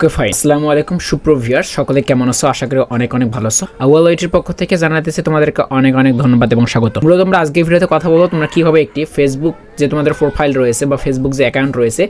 Okay fine আসসালামু আলাইকুম সুপ্রভিয়ার সকলে কেমন আছো? আশা করি অনেক অনেক ভালো আছো। আউয়াল ওয়েটির পক্ষ থেকে জানাতেছি তোমাদেরকে অনেক অনেক ধন্যবাদ এবং স্বাগত। মূলত আমরা আজকে ভিডিওতে কথা বলব তোমরা কীভাবে একটি ফেসবুক যে তোমাদের প্রোফাইল রয়েছে বা ফেসবুক যে অ্যাকাউন্ট রয়েছে,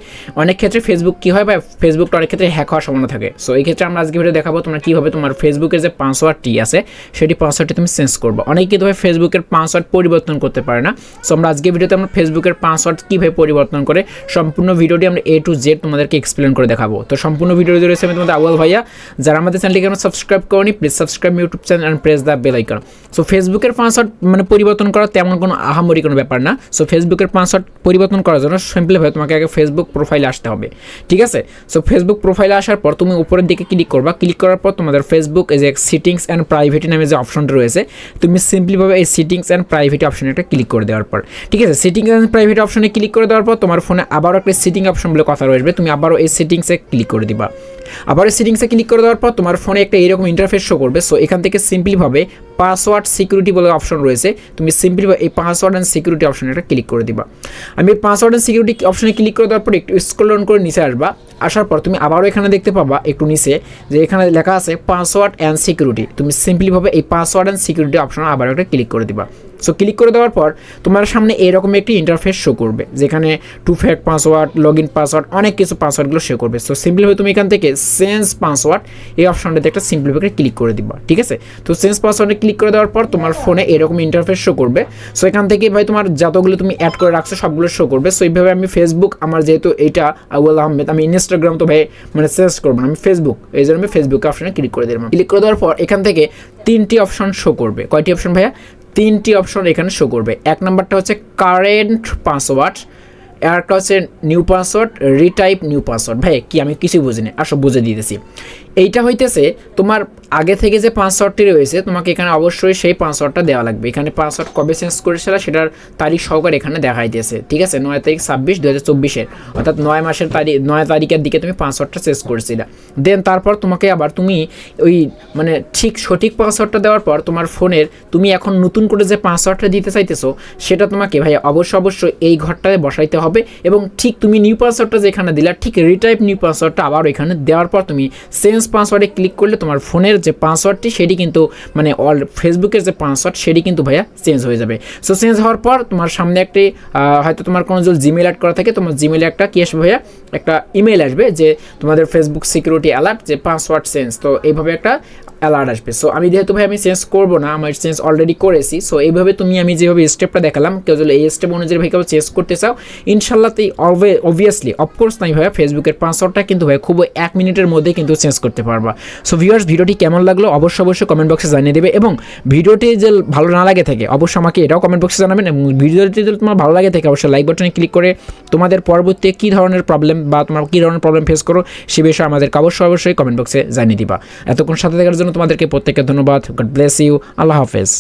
অনেক ক্ষেত্রে ফেসবুক কি হয় বা ফেসবুকটা অনেক ক্ষেত্রে হ্যাক হওয়ার সম্ভাবনা থাকে। সো এই ক্ষেত্রে আমরা আজকে ভিডিও দেখাবো তোমরা কীভাবে তোমার ফেসবুকের যে পাসওয়ার্ডটি আছে, সেটি পাসওয়ার্ডটি তুমি চেঞ্জ করব। অনেকে ভাই ফেসবুকের পাসওয়ার্ড পরিবর্তন করতে পারে না। সো আমরা আজকে ভিডিওতে আমরা ফেসবুকের পাসওয়ার্ড কীভাবে পরিবর্তন করে সম্পূর্ণ ভিডিওটি আমরা এ টু জেড তোমাদেরকে এক্সপ্লেন করে দেখাবো। তো সম্পূর্ণ ভিডিও রয়েছে আমি তোমাদের আউয়াল ভাইয়া। যারা আমাদের চ্যানেলটিকে আমরা সাবস্ক্রাইব করনি please subscribe YouTube channel and press the bell icon so ফেসবুকের পাসওয়ার্ড মানে পরিবর্তন করা তেমন কোনো আহামরি কোনো ব্যাপার না। সো ফেসবুকের পাসওয়ার্ড পরিবর্তন করার জন্য সিম্পলিভাবে তোমাকে আগে ফেসবুক প্রোফাইলে আসতে হবে। ঠিক আছে? সো ফেসবুক প্রোফাইলে আসার পর তুমি উপরের দিকে ক্লিক করবা। ক্লিক করার পর তোমাদের ফেসবুক এই যে সিটিংস অ্যান্ড প্রাইভেটি নামে যে অপশনটা রয়েছে, তুমি সিম্পলিভাবে এই সিটিংস অ্যান্ড প্রাইভেটি অপশনে একটা ক্লিক করে দেওয়ার পর। ঠিক আছে? সিটিংস অ্যান্ড প্রাইভেট অপশনে ক্লিক করে দেওয়ার পর তোমার ফোনে আবারও একটা সিটিং অপশন বলে কথা রয়েছে। তুমি আবারও এই সেটিংসে ক্লিক করে দিবা। আবার সেটিংসে ক্লিক করে দেওয়ার পর তোমার ফোনে একটা এরকম ইন্টারফেস শো করবে। সো এখান থেকে সিম্পলিভাবে পাসওয়ার্ড সিকিউরিটি বলে অপশন রয়েছে। তুমি সিম্পলিভাবে এই পাসওয়ার্ড অ্যান্ড সিকিউরিটি অপশনে একটা ক্লিক করে দিবা। আমি পাসওয়ার্ড অ্যান্ড সিকিউরিটি অপশনে ক্লিক করে দেওয়ার পর একটু স্ক্রল ডাউন করে নিচে আসবা। আসার পর তুমি আবারও এখানে দেখতে পাবা একটু নিচে যে এখানে লেখা আছে পাসওয়ার্ড অ্যান্ড সিকিউরিটি তুমি সিম্পলিভাবে এই পাসওয়ার্ড অ্যান্ড সিকিউরিটি অপশনে আবার একটা ক্লিক করে দিবা। সো ক্লিক করে দেওয়ার পর তোমার সামনে এরকম একটি ইন্টারফেস শো করবে। যেখানে two factor password log in password অনেক কিছু পাসওয়ার্ডগুলো শো করবে। সো সিম্পলিভাবে তুমি এখান থেকে চেঞ্জ পাসওয়ার্ড এই অপশনটাতে একটা সিম্পলিভাবে ক্লিক করে দিবা, ঠিক আছে? তো চেঞ্জ পাসওয়ার্ডে ক্লিক করে দেওয়ার পর তোমার ফোনে এরকম ইন্টারফেস শো করবে। সো এখান থেকে ভাই তোমার যতগুলো তুমি অ্যাড করে রাখছো, সবগুলো শো করবে। সো এইভাবে আমি ফেসবুক আমার যেহেতু এটা আউয়াল আহমেদ, আমি ইনস্টাগ্রাম তো ভাই মানে চেঞ্জ করব না, আমি ফেসবুক এই জন্য আমি ফেসবুক অপশনে ক্লিক করে দিলাম। ক্লিক করে দেওয়ার পর এখান থেকে তিনটি অপশন শো করবে। কয়টি অপশন ভাইয়া? তিনটি অপশন এখানে শো করবে। এক নাম্বারটা হচ্ছে কারেন্ট পাসওয়ার্ড একটা হচ্ছে new password retype new password ভাই, কি আমি কিছুই বুঝিনি, আসো বুঝে দিতেছি। এইটা হইতেছে, তোমার আগে থেকে যে পাসওয়ার্ডটি রয়েছে, তোমাকে এখানে অবশ্যই সেই পাসওয়ার্ডটা দেওয়া লাগবে। এখানে পাসওয়ার্ড কবে চেঞ্জ করেছিল সেটার তারিখ সহকারে এখানে দেখাইতেছে। ঠিক আছে? নয় তারিখ ছাব্বিশ দু হাজার চব্বিশের। অর্থাৎ নয় মাসের তারিখ নয় তারিখের দিকে তুমি পাসওয়ার্ডটা চেঞ্জ করেছিলে। দেন তারপর তোমাকে আবার তুমি ওই মানে ঠিক সঠিক পাসওয়ার্ডটা দেওয়ার পর তোমার ফোনের তুমি এখন নতুন করে যে পাসওয়ার্ডটা দিতে চাইতেছো, সেটা তোমাকে ভাই অবশ্য অবশ্যই এই ঘরটায় বসাইতে হবে। এবং ঠিক তুমি নিউ পাসওয়ার্ডটা যেখানে দিলা, ঠিক রিটাইপ নিউ পাসওয়ার্ডটা আবার এখানে দেওয়ার পর তুমি চেঞ্জ পাসওয়ার্ডে ক্লিক করলে তোমার ফোনের যে পাসওয়ার্ডটি সেটি কিন্তু মানে অল ফেসবুকের যে পাসওয়ার্ড সেটি কিন্তু ভাইয়া চেঞ্জ হয়ে যাবে। সো চেঞ্জ হওয়ার পর তোমার সামনে একটি হয়তো তোমার কোনো যদি জিমেল অ্যাড করা থাকে, তোমার জিমেলে একটা কি আসবে ভাইয়া? একটা ইমেল আসবে যে তোমাদের ফেসবুক সিকিউরিটি অ্যালার্ট যে পাসওয়ার্ড চেঞ্জ তো এইভাবে একটা অ্যালার্ট আসবে। সো আমি যেহেতু ভাই আমি চেঞ্জ করব না, আমার চেঞ্জ অলরেডি করেছি। সো এইভাবে তুমি আমি যেভাবে স্টেপটা দেখালাম, কেউ যদি এই স্টেপ অনুযায়ী ভাই কেউ চেঞ্জ করতে চাও ইনশাল্লাহ তুই অবভিয়াসলি অফকোর্স নাই ভাইয়া ফেসবুকের পাসওয়ার্ডটা কিন্তু ভাই খুব এক মিনিটের মধ্যে কিন্তু চেঞ্জ করতে পারবা। সো ভিউয়ার্স ভিডিওটি কেমন লাগল অবশ্যই অবশ্যই কমেন্ট বক্সে জানিয়ে দেবে এবং ভিডিওটি যে ভালো না লাগে থাকে, অবশ্যই আমাকে এটাও কমেন্ট বক্সে জানাবেন এবং ভিডিওটি যদি তোমার ভালো লাগে থাকে, অবশ্যই লাইক বাটনে ক্লিক করে তোমাদের পরবর্তী কী ধরনের প্রবলেম বা তোমার কী ধরনের প্রবলেম ফেস করো, সে বিষয়ে আমাদেরকে অবশ্যই অবশ্যই কমেন্ট বক্সে জানিয়ে দিবা। এতক্ষণ সাথে থাকার জন্য তোমাদেরকে প্রত্যেককে ধন্যবাদ। গড ব্লেস ইউ আল্লাহ হাফেজ।